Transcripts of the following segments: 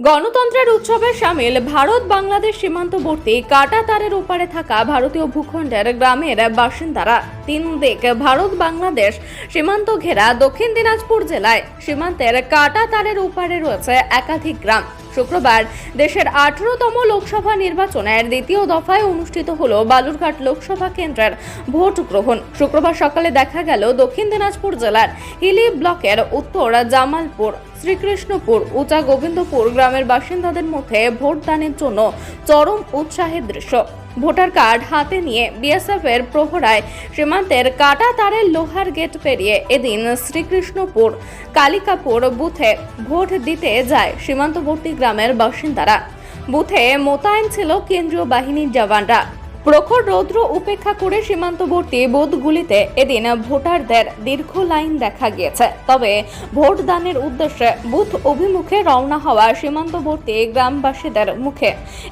গণতন্ত্রের উৎসবে সামিল ভারত বাংলাদেশ সীমান্তবর্তী কাটা তারের ওপারে থাকা ভারতীয় ভূখণ্ডের গ্রামের বাসিন্দারা তিন দিক ভারত বাংলাদেশ সীমান্ত ঘেরা দক্ষিণ দিনাজপুর জেলায় সীমান্তের কাটা তারের ওপারে রয়েছে একাধিক গ্রাম। শুক্রবার দেশের আঠারোতম লোকসভা নির্বাচনের দ্বিতীয় দফায় অনুষ্ঠিত হল বালুরঘাট লোকসভা কেন্দ্রের ভোট গ্রহণ। শুক্রবার সকালে দেখা গেল দক্ষিণ দিনাজপুর জেলার হিলি ব্লকের উত্তর জামালপুর শ্রীকৃষ্ণপুর উচা গোবিন্দপুর গ্রামের বাসিন্দাদের মধ্যে ভোটদানের জন্য চরম উৎসাহের দৃশ্য। ভোটার কার্ড হাতে নিয়ে বিএসএফ এর প্রহরায় সীমান্তের কাটা তারের লোহার গেট পেরিয়ে এদিন শ্রীকৃষ্ণপুর কালিকাপুর বুথে ভোট দিতে যায় সীমান্তবর্তী গ্রামের বাসিন্দারা। বুথে মোতায়েন ছিল কেন্দ্রীয় বাহিনীর জওয়ানরা। প্রখর রৌদ্র উপেক্ষা করে সীমান্তবর্তী বুথগুলিতে এদিন ভোটারদের দীর্ঘ লাইন দেখা গিয়েছে। তবে ভোট দানের উদ্দেশ্যে বুথ অভিমুখে রওনা হওয়া সীমান্তবর্তী গ্রামবাসীদের মুখে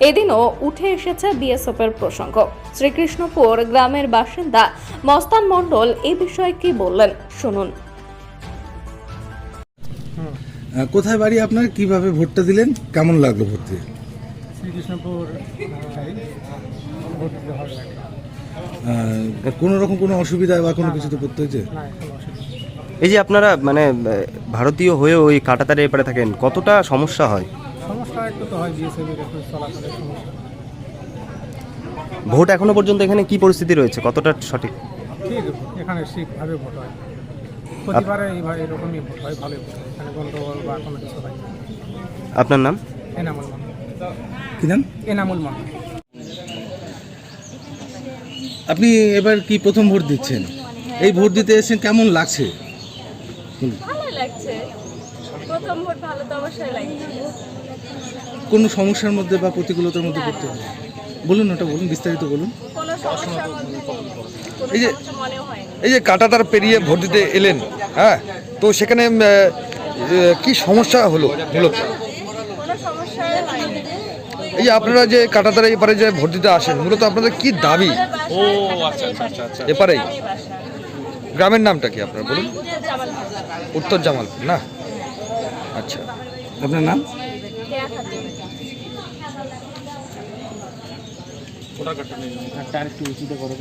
এদিনও উঠে এসেছে বিএসএফের প্রসঙ্গ। শ্রীকৃষ্ণপুর গ্রামের বাসিন্দা মস্তান মণ্ডল এই বিষয়ে কি বললেন? শুনুন। কোথায় বাড়ি আপনার? কীভাবে ভোটটা দিলেন? কেমন লাগল ভোট দিয়ে? শ্রীকৃষ্ণপুর লাগে কোনো রকম কোনো অসুবিধা বা কোনো কিছু তো করতে হয়েছে? না কোনো অসুবিধা এই যে আপনারা মানে ভারতীয় হয়ে ওই কাটাতারে এপারে থাকেন কতটা সমস্যা হয়? সমস্যা একটু তো হয় বিএসএফ এর একটু চলাচলের সমস্যা। ভোট এখনও পর্যন্ত এখানে কি পরিস্থিতি রয়েছে? কতটা সঠিক? ঠিক এখানে ঠিকভাবে ভোট হয়। প্রতিবারে এইভাবে এরকমই ভোট হয় ভালোই ভোট হয়। এখানে গন্ডগোল বা কোনো কিছু হয় আপনার নাম? এনামুল মান কি নাম? এনামুল মান আপনি এবার কি প্রথম ভোট দিচ্ছেন? এই ভোট দিতে এসেছেন কেমন লাগছে? ভালো লাগছে। প্রথম ভোট ভালো তো অবশ্যই লাগছে। কোনো সমস্যার মধ্যে বা প্রতিকূলতার মধ্যে পড়তে হবে? বলুন ওটা বলুন বিস্তারিত বলুন। কোনো সমস্যার মধ্যে কোনো এই যে- সমস্যা মনেও হয় না এই যে কাটাতার পেরিয়ে ভোট দিতে এলেন হ্যাঁ? তো সেখানে উম, আহ, আহ, কি সমস্যা হলো মূলত কোনো এই যে আপনারা যে কাটাতারা এপারে যে ভোট দিতে আসেন মূলত আপনাদের কি দাবি? ও আচ্ছা আচ্ছা আচ্ছা এপারেই গ্রামের নামটা কি আপনার বলুন? উত্তর জামালপুর না? আচ্ছা। আপনার নাম? কেয়া খাতুন একটু উঁচুতে করো